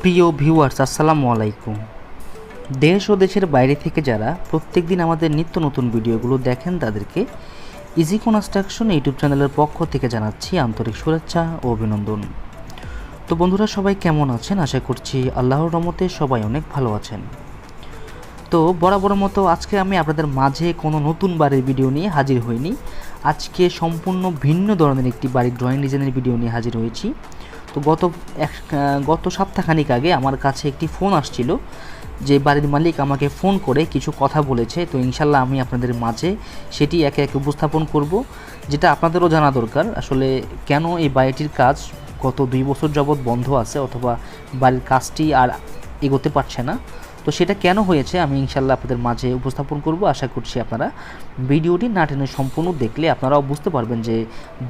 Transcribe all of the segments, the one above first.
প্রিয় ভিউয়ার্স, আসসালামু আলাইকুম। দেশ ও দেশের বাইরে থেকে যারা প্রত্যেকদিন আমাদের নিত্য নতুন ভিডিওগুলো দেখেন, তাদেরকে ইজি কনস্ট্রাকশন ইউটিউব চ্যানেলের পক্ষ থেকে জানাচ্ছি আন্তরিক শুভেচ্ছা ও অভিনন্দন। তো বন্ধুরা, সবাই কেমন আছেন? আশা করছি আল্লাহর রহমতে সবাই অনেক ভালো আছেন। তো বরাবর মতো আজকে আমি আপনাদের মাঝে কোনো নতুন বাড়ির ভিডিও নিয়ে হাজির হইনি। আজকে সম্পূর্ণ ভিন্ন ধরনের একটি বাড়ির ড্রয়িং ডিজাইনের ভিডিও নিয়ে হাজির হয়েছি। তো গত এক গত সপ্তাহখানিক আগে আমার কাছে একটি ফোন আসছিল যে বাড়ির মালিক আমাকে ফোন করে কিছু কথা বলেছে। তো ইনশাল্লাহ আমি আপনাদের মাঝে সেটি একে একে উপস্থাপন করব, যেটা আপনাদেরও জানা দরকার। আসলে কেন এই বাড়িটির কাজ গত দুই বছর যাবৎ বন্ধ আছে অথবা বাড়ির কাজটি আর এগোতে পারছে না? তো সেটা কেন হয়েছে আমি ইনশাল্লাহ আপনাদের মাঝে উপস্থাপন করব। আশা করছি আপনারা ভিডিওটি না টেনে সম্পূর্ণ দেখলে আপনারাও বুঝতে পারবেন যে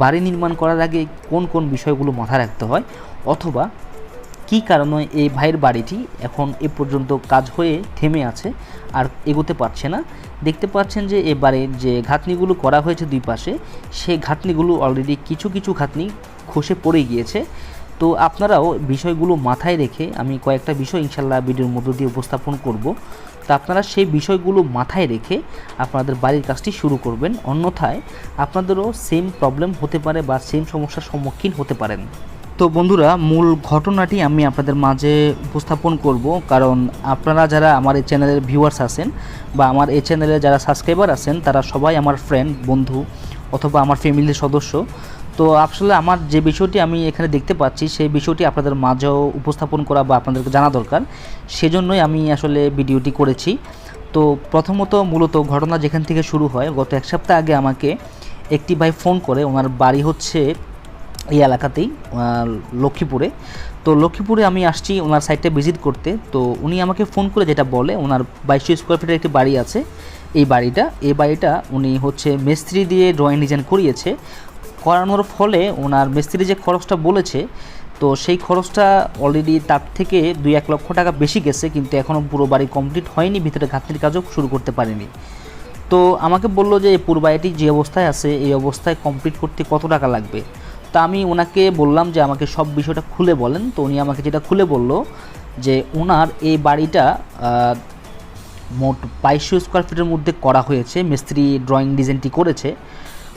বাড়ি নির্মাণ করার আগে কোন কোন বিষয়গুলো মাথায় রাখতে হয় অথবা কী কারণে এই ভাইয়ের বাড়িটি এখন এ পর্যন্ত কাজ হয়ে থেমে আছে আর এগোতে পারছে না। দেখতে পাচ্ছেন যে এ বাড়ির যে ঘাতনিগুলো করা হয়েছে দুই পাশে সেই ঘাতনিগুলো অলরেডি কিছু কিছু ঘাতনি খসে পড়ে গিয়েছে। তো আপনারাও বিষয়গুলো মাথায় রেখে আমি কয়েকটা বিষয় ইনশাল্লাহ ভিডিওর মধ্য দিয়ে উপস্থাপন করব। তো আপনারা সেই বিষয়গুলো মাথায় রেখে আপনাদের বাড়ির কাজটি শুরু করবেন। অন্যথায় আপনাদেরও সেম প্রবলেম হতে পারে বা সেম সমস্যার সম্মুখীন হতে পারেন। তো বন্ধুরা, মূল ঘটনাটি আমি আপনাদের মাঝে উপস্থাপন করব। কারণ আপনারা যারা আমার এই চ্যানেলের ভিউয়ার্স আছেন বা আমার এই চ্যানেলে যারা সাবস্ক্রাইবার আছেন, তারা সবাই আমার ফ্রেন্ড বন্ধু অথবা আমার ফ্যামিলির সদস্য। তো আসলে আমার যে বিষয়টি আমি এখানে দেখতে পাচ্ছি, সেই বিষয়টি আপনাদের মাঝেও উপস্থাপন করা বা আপনাদেরকে জানা দরকার। সেজন্যই আমি আসলে ভিডিওটি করেছি। তো প্রথমত মূলত ঘটনা যেখান থেকে শুরু হয়, গত এক সপ্তাহ আগে আমাকে একটি ভাই ফোন করে, ওনার বাড়ি হচ্ছে এই এলাকাতেই লক্ষ্মীপুরে। তো লক্ষ্মীপুরে আমি আসছি ওনার সাইটটা ভিজিট করতে। তো উনি আমাকে ফোন করে যেটা বলে, ওনার বাইশশো স্কোয়ার ফিটের একটি বাড়ি আছে এই বাড়িটা। এই বাড়িটা উনি হচ্ছে মিস্ত্রি দিয়ে ড্রয়িং ডিজাইন করিয়েছে। করানোর ফলে ওনার মিস্ত্রি যে খরচটা বলেছে, তো সেই খরচটা অলরেডি তার থেকে দুই এক লক্ষ টাকা বেশি গেছে, কিন্তু এখনও পুরো বাড়ি কমপ্লিট হয়নি, ভিতরে ঘাটনির কাজও শুরু করতে পারেনি। তো আমাকে বলল যে পুরো বাড়িটি যে অবস্থায় আছে, এই অবস্থায় কমপ্লিট করতে কত টাকা লাগবে? তা আমি ওনাকে বললাম যে, আমাকে সব বিষয়টা খুলে বলেন। তো উনি আমাকে যেটা খুলে বলল যে, ওনার এই বাড়িটা মোট বাইশশো স্কোয়ার ফিটের মধ্যে করা হয়েছে। মিস্ত্রি ড্রয়িং ডিজাইনটি করেছে।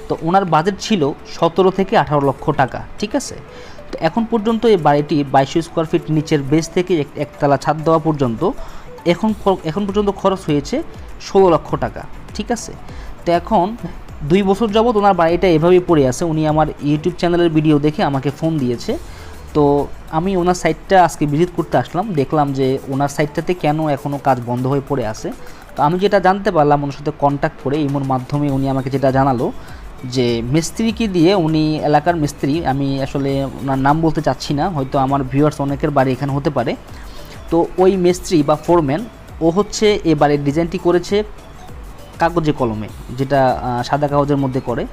তো ওনার বাজেট ছিল সতেরো থেকে আঠারো লক্ষ টাকা, ঠিক আছে? তো এখন পর্যন্ত এই বাড়িটি বাইশশো স্কোয়ার ফিট নিচের বেস থেকে এক- একতলা ছাদ দেওয়া পর্যন্ত এখন এখন পর্যন্ত খরচ হয়েছে ষোলো লক্ষ টাকা, ঠিক আছে? তো এখন দুই বছর যাবৎ ওনার বাড়িটা এভাবেই পড়ে আছে। উনি আমার ইউটিউব চ্যানেলের ভিডিও দেখে আমাকে ফোন দিয়েছে। তো আমি ওনার সাইটটা আজকে ভিজিট করতে আসলাম। দেখলাম যে ওনার সাইটটাতে কেন এখনও কাজ বন্ধ হয়ে পড়ে আছে। তো আমি যেটা জানতে পারলাম, ওনার সাথে কন্ট্যাক্ট করে ইমোর মাধ্যমে উনি আমাকে যেটা জানালো যে মিস্ত্রিকে দিয়ে উনি এলাকার মিস্ত্রি, আমি আসলে ওনার নাম বলতে চাচ্ছি না, হয়তো আমার ভিউয়ার্স অনেকের বাড়ি এখানে হতে পারে। তো ওই মিস্ত্রি বা ফোরম্যান ও হচ্ছে এ বাড়ির ডিজাইনটি করেছে কাগজে কলমে, যেটা সাদা কাগজের মধ্যে করে।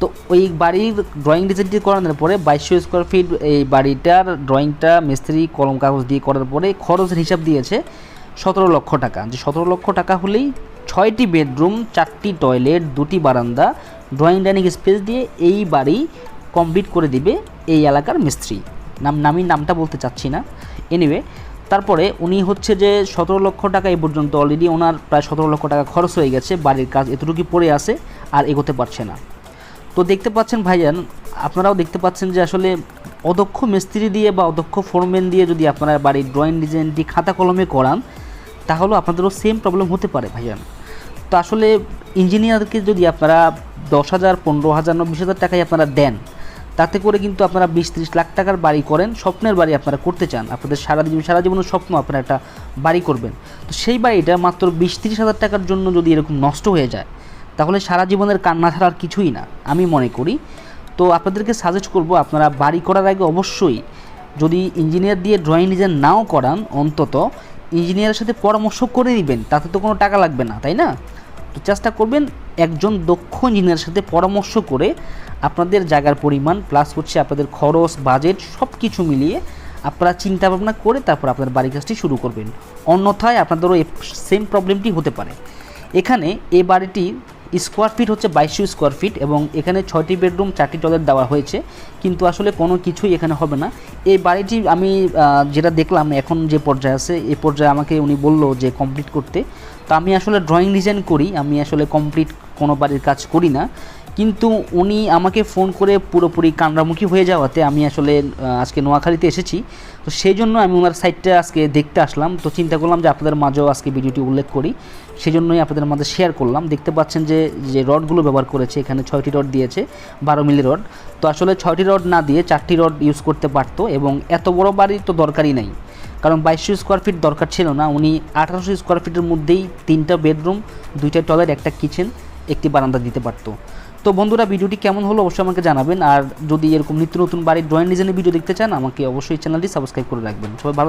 তো ওই বাড়ির ড্রয়িং ডিজাইনটি করানোর পরে বাইশশো স্কোয়ার ফিট এই বাড়িটার ড্রয়িংটা মিস্ত্রি কলম কাগজ দিয়ে করার পরে খরচের হিসাব দিয়েছে সতেরো লক্ষ টাকা। যে সতেরো লক্ষ টাকা হলেই ছয়টি বেডরুম চারটি টয়লেট দুটি বারান্দা ড্রয়িং ডাইনিং স্পেস দিয়ে এই বাড়ি কমপ্লিট করে দিবে এই এলাকার মিস্ত্রি। নাম নামি নামটা বলতে চাচ্ছি না। এনিওয়ে তারপরে উনি হচ্ছে যে সতেরো লক্ষ টাকা এই পর্যন্ত অলরেডি ওনার প্রায় সতেরো লক্ষ টাকা খরচ হয়ে গেছে, বাড়ির কাজ এতটুকু পড়ে আছে আর এগোতে পারছে না। তো দেখতে পাচ্ছেন ভাইজান, আপনারাও দেখতে পাচ্ছেন যে আসলে অদক্ষ মিস্ত্রি দিয়ে বা অদক্ষ ফোরম্যান দিয়ে যদি আপনারা বাড়ির ড্রয়িং ডিজাইনটি খাতা কলমে করান, তাহলেও আপনাদেরও সেম প্রবলেম হতে পারে ভাইজান। তো আসলে ইঞ্জিনিয়ারকে যদি আপনারা দশ হাজার, পনেরো হাজার বিশ হাজার টাকায় আপনারা দেন, তাতে করে কিন্তু আপনারা বিশ ত্রিশ লাখ টাকার বাড়ি করেন, স্বপ্নের বাড়ি আপনারা করতে চান। আপনাদের সারা জীবন, সারা জীবনের স্বপ্ন আপনারা একটা বাড়ি করবেন। তো সেই বাড়িটা মাত্র বিশ ত্রিশ হাজার টাকার জন্য যদি এরকম নষ্ট হয়ে যায়, তাহলে সারা জীবনের কান্না ছাড়া আর কিছুই না, আমি মনে করি। তো আপনাদেরকে সাজেস্ট করব, আপনারা বাড়ি করার আগে অবশ্যই যদি ইঞ্জিনিয়ার দিয়ে ড্রয়িং ডিজাইন নাও করান, অন্তত ইঞ্জিনিয়ারের সাথে পরামর্শ করে নেবেন তাতে তো কোনো টাকা লাগবে না, তাই না? তো চেষ্টা করবেন একজন দক্ষ ইঞ্জিনিয়ারের সাথে পরামর্শ করে আপনাদের জায়গার পরিমাণ প্লাস হচ্ছে আপনাদের খরচ বাজেট সব কিছু মিলিয়ে আপনারা চিন্তা ভাবনা করে তারপর আপনার বাড়ি কাজটি শুরু করবেন। অন্যথায় আপনাদেরও সেম প্রবলেমটি হতে পারে। এখানে এ বাড়িটি স্কোয়ার ফিট হচ্ছে বাইশশো স্কোয়ার ফিট এবং এখানে ছয়টি বেডরুম চারটি টয়লেট দেওয়া হয়েছে। কিন্তু আসলে কোনো কিছুই এখানে হবে না। এই বাড়িটি আমি যেটা দেখলাম এখন যে পর্যায়ে আছে, এ পর্যায়ে আমাকে উনি বলল যে কমপ্লিট করতে। তো আমি আসলে ড্রয়িং ডিজাইন করি, আমি আসলে কমপ্লিট কোনো বাড়ির কাজ করি না। কিন্তু উনি আমাকে ফোন করে পুরোপুরি কান্ডামুখী হয়ে যাওয়াতে আমি আসলে আজকে নোয়াখালীতে এসেছি। তো সেই জন্য আমি ওনার সাইটটা আজকে দেখতে আসলাম। তো চিন্তা করলাম যে আপনাদের মাঝেও আজকে ভিডিওটি উল্লেখ করি। সেই জন্যই আপনাদের মাঝে শেয়ার করলাম। দেখতে পাচ্ছেন যে যে রডগুলো ব্যবহার করেছে, এখানে ছয়টি রড দিয়েছে, বারো মিলি রড। তো আসলে ছয়টি রড না দিয়ে চারটি রড ইউজ করতে পারতো এবং এত বড় বাড়ি তো দরকারই নাই। কারণ বাইশশো স্কোয়ার ফিট দরকার ছিল না। উনি আঠারোশো স্কোয়ার ফিটের মধ্যেই তিনটা বেডরুম দুইটা টয়লেট একটা কিচেন একটি বারান্দা দিতে পারতো। তো বন্ধুরা, ভিডিওটি কেমন হলো অবশ্যই আমাকে জানাবেন। আর যদি এরকম নিত্য নতুন বাড়ির ড্রয়িং ডিজাইনের ভিডিও দেখতে চান, আমাকে অবশ্যই চ্যানেলটি সাবস্ক্রাইব করে রাখবেন। সবাই ভালো